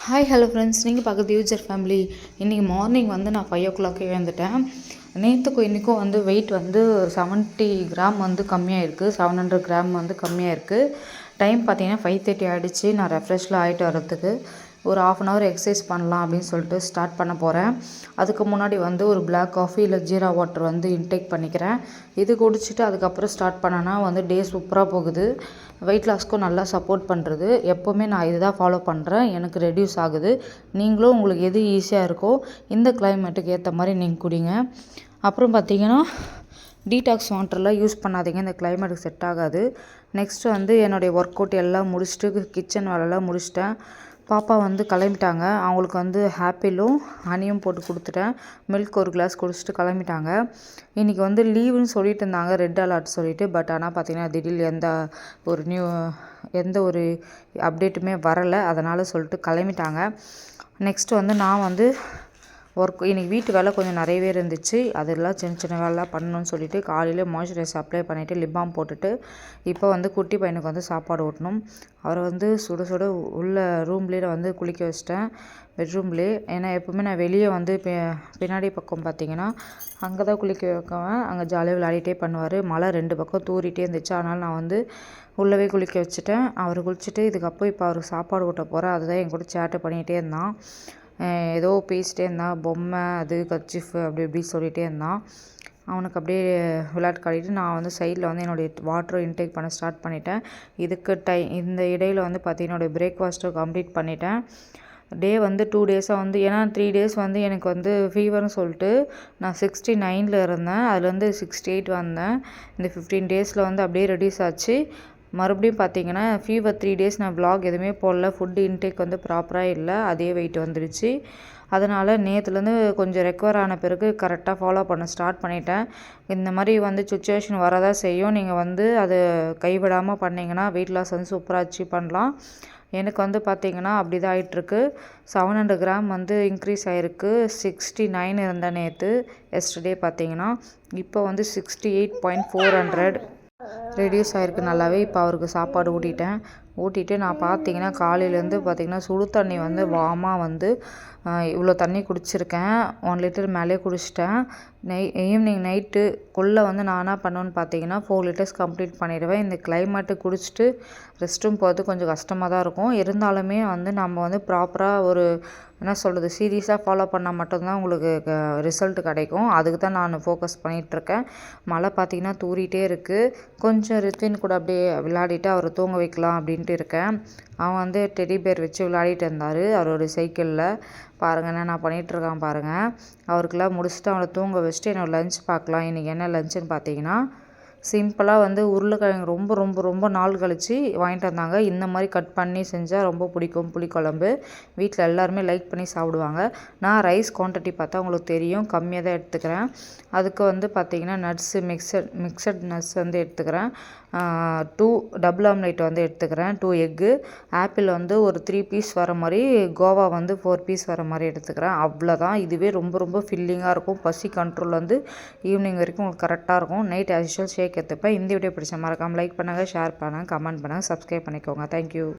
Hi hello friends நீங்கள் பார்க்குறது user family இன்றைக்கி மார்னிங் வந்து நான் ஃபைவ் ஓ கிளாக்கே எழுந்துட்டேன். நேற்றுக்கும் இன்றைக்கும் வந்து வெயிட் வந்து செவன்ட்டி கிராம் வந்து கம்மியாக இருக்குது செவன் ஹண்ட்ரட் கிராம் வந்து கம்மியாக இருக்குது டைம் பார்த்தீங்கன்னா ஃபைவ் தேர்ட்டி ஆகிடுச்சு நான் ரெஃப்ரெஷ்லாம் ஆகிட்டு வரதுக்கு ஒரு ஆஃப் அன் ஹவர் எக்ஸசைஸ் பண்ணலாம் அப்படின்னு சொல்லிட்டு ஸ்டார்ட் பண்ண போகிறேன் அதுக்கு முன்னாடி வந்து ஒரு பிளாக் காஃபி இல்லை ஜீரா வாட்டர் வந்து இன்டேக் பண்ணிக்கிறேன். இது குடிச்சிட்டு அதுக்கப்புறம் ஸ்டார்ட் பண்ணேன்னா வந்து டே சூப்பராக போகுது. வெயிட் லாஸ்க்கும் நல்லா சப்போர்ட் பண்ணுறது எப்போவுமே நான் இதுதான் ஃபாலோ பண்ணுறேன் எனக்கு ரெடியூஸ் ஆகுது. நீங்களும் உங்களுக்கு எது ஈஸியாக இருக்கோ இந்த கிளைமேட்டுக்கு ஏற்ற மாதிரி நீங்கள் குடிங்க. அப்புறம் பார்த்தீங்கன்னா டீடாக்ஸ் வாட்டர்லாம் யூஸ் பண்ணாதீங்க இந்த கிளைமேட்டுக்கு செட் ஆகாது. நெக்ஸ்ட்டு வந்து என்னுடைய ஒர்க் அவுட் எல்லாம் முடிச்சுட்டு கிச்சன் வேலைலாம் முடிச்சிட்டேன். பாப்பா வந்து கிளம்பிட்டாங்க. அவங்களுக்கு வந்து ஹாப்பிலும் ஹனியும் போட்டு கொடுத்துட்டேன். மில்க் ஒரு கிளாஸ் குடிச்சிட்டு கிளம்பிட்டாங்க. இன்றைக்கி வந்து லீவுன்னு சொல்லிட்டு இருந்தாங்க ரெட் அலர்ட் சொல்லிவிட்டு பட் ஆனால் பார்த்திங்கன்னா திடீர் எந்த ஒரு நியூ எந்த ஒரு அப்டேட்டுமே வரலை. அதனால் சொல்லிட்டு கிளம்பிட்டாங்க. நெக்ஸ்ட்டு வந்து நான் வந்து ஒர்க் இன்றைக்கி வீட்டு வேலை கொஞ்சம் நிறையவே இருந்துச்சு. அதெல்லாம் சின்ன சின்ன வேலைலாம் பண்ணணும்னு சொல்லிட்டு காலையில் மாய்ஸ்சரைஸ் அப்ளை பண்ணிவிட்டு லிப்பாம் போட்டுட்டு இப்போ வந்து குட்டி பையனுக்கு வந்து சாப்பாடு ஊட்டணும். அவரை வந்து சுட சுட உள்ள ரூம்லேயே வந்து குளிக்க வச்சிட்டேன். பெட்ரூம்லேயே ஏன்னா எப்போவுமே நான் வெளியே வந்து பின்னாடி பக்கம் பார்த்தீங்கன்னா அங்கே தான் குளிக்க வைக்குவேன் அங்கே ஜாலியாக விளையாடிட்டே பண்ணுவார். மழை ரெண்டு பக்கம் தூரிட்டே இருந்துச்சு. அதனால் நான் வந்து உள்ளவே குளிக்க வச்சுட்டேன். அவர் குளிச்சுட்டு இதுக்கப்புறம் இப்போ அவருக்கு சாப்பாடு ஊட்ட போகிறேன் அதுதான் என் கூட சேட்டை பண்ணிகிட்டே இருந்தான். ஏதோ பேசிட்டே இருந்தான். பொம்மை அது கர்ச்சீஃபு அப்படி இப்படி சொல்லிகிட்டே இருந்தான். அவனுக்கு அப்படியே விளையாட்டு காட்டிட்டு நான் வந்து சைடில் வந்து என்னுடைய வாட்டர் இன்டேக் பண்ண ஸ்டார்ட் பண்ணிட்டேன். இதுக்கு டை இந்த இடையில் வந்து பார்த்தீங்கன்னா என்னுடைய பிரேக்ஃபாஸ்ட்டை கம்ப்ளீட் பண்ணிட்டேன். டே வந்து டூ டேஸாக வந்து ஏன்னா த்ரீ டேஸ் வந்து எனக்கு வந்து ஃபீவர்னு சொல்லிட்டு நான் சிக்ஸ்டி நைனில் இருந்தேன். அதுலேருந்து சிக்ஸ்டி எயிட் வந்தேன். இந்த ஃபிஃப்டீன் டேஸில் வந்து அப்படியே ரெடியூஸ் ஆச்சு. மறுபடியும் பார்த்தீங்கன்னா ஃபீவர் த்ரீ டேஸ் நான் விலாக் எதுவுமே போடல. ஃபுட்டு இன்டேக் வந்து ப்ராப்பராக இல்லை. அதே வெயிட் வந்துடுச்சு அதனால் நேற்றுலேருந்து கொஞ்சம் ரெக்கவர் ஆன பிறகு கரெக்டாக ஃபாலோ பண்ண ஸ்டார்ட் பண்ணிட்டேன். இந்த மாதிரி வந்து சுச்சுவேஷன் வரதான் செய்யும். நீங்கள் வந்து அதை கைவிடாமல் பண்ணிங்கன்னா வெயிட் லாஸ் வந்து சூப்பராக அச்சீவ் பண்ணலாம். எனக்கு வந்து பார்த்திங்கன்னா அப்படி தான் ஆகிட்டுருக்கு செவன் ஹண்ட்ரட் கிராம் வந்து இன்க்ரீஸ் ஆகிருக்கு சிக்ஸ்டி நைன் இருந்தேன் நேற்று எஸ்டர்டே பார்த்தீங்கன்னா. இப்போ வந்து sixty eight point four hundred reduce ஆகிருக்கு நல்லாவே. இப்போ அவருக்கு சாப்பாடு ஊட்டிட்டேன். ஊட்டிட்டு நான் பார்த்தீங்கன்னா காலையிலேருந்து பார்த்திங்கன்னா சுடு தண்ணி வந்து வாமாக வந்து இவ்வளோ தண்ணி குடிச்சிருக்கேன். ஒன் லிட்டர் மேலே குடிச்சிட்டேன். நை ஈவினிங் நைட்டு குள்ளே வந்து நான் என்ன பண்ணுவேன்னு பார்த்தீங்கன்னா ஃபோர் லிட்டர்ஸ் கம்ப்ளீட் பண்ணிடுவேன். இந்த கிளைமேட்டு குடிச்சிட்டு ரெஸ்ட்டும் போகிறது கொஞ்சம் கஷ்டமாக தான் இருக்கும். இருந்தாலுமே வந்து நம்ம வந்து ப்ராப்பராக ஒரு என்ன சொல்கிறது சீரியஸாக ஃபாலோ பண்ணால் மட்டும்தான் உங்களுக்கு ரிசல்ட் கிடைக்கும். அதுக்கு தான் நான் ஃபோக்கஸ் பண்ணிகிட்ருக்கேன் மழை பார்த்திங்கன்னா தூரிகிட்டே இருக்குது கொஞ்சம் ரித்வின் கூட அப்படியே விளையாடிட்டு அவரை தூங்க வைக்கலாம் அப்படின்ட்டு இருக்கேன் அவன் வந்து டெடி பேர் வச்சு விளையாடிட்டு இருந்தார். அவரோட சைக்கிளில் பாருங்கள் என்ன நான் பண்ணிகிட்ருக்கான் பாருங்கள் அவருக்குலாம் முடிச்சுட்டு அவனை தூங்க வச்சுட்டு என்னோடய லஞ்ச் பார்க்கலாம். இன்றைக்கி என்ன லஞ்சுன்னு பார்த்தீங்கன்னா சிம்பிளாக வந்து உருளைக்கிழங்கு ரொம்ப ரொம்ப ரொம்ப நாள் கழித்து வாங்கிட்டு வந்தாங்க. இந்த மாதிரி கட் பண்ணி செஞ்சால் ரொம்ப பிடிக்கும். புளிக்குழம்பு. வீட்டில் எல்லாருமே லைக் பண்ணி சாப்பிடுவாங்க. நான் ரைஸ் குவான்டிட்டி பார்த்தா உங்களுக்கு தெரியும். கம்மியாக தான் எடுத்துக்கிறேன். அதுக்கு வந்து பார்த்திங்கன்னா நட்ஸு மிக்சட் மிக்சட் நட்ஸ் வந்து எடுத்துக்கிறேன். டூ டபுள் ஆம்லேட் வந்து எடுத்துக்கிறேன். டூ எக்கு ஆப்பிள் வந்து ஒரு த்ரீ பீஸ் வர மாதிரி கோவா வந்து ஃபோர் பீஸ் வர மாதிரி எடுத்துக்கிறேன். அவ்வளோதான் இதுவே ரொம்ப ரொம்ப ஃபில்லிங்காக இருக்கும். பசி கண்ட்ரோல் வந்து ஈவினிங் வரைக்கும் உங்களுக்கு கரெக்டாக இருக்கும். நைட் ஆஸ் யூஷுவல் ஷேக் எடுத்துப்பேன் இந்த வீடியோ பிடிச்ச மறக்காமல் லைக் பண்ணுங்கள் ஷேர் பண்ணுங்கள் கமெண்ட் பண்ணுங்கள் சப்ஸ்கிரைப் பண்ணிக்கோங்க. தேங்க்யூ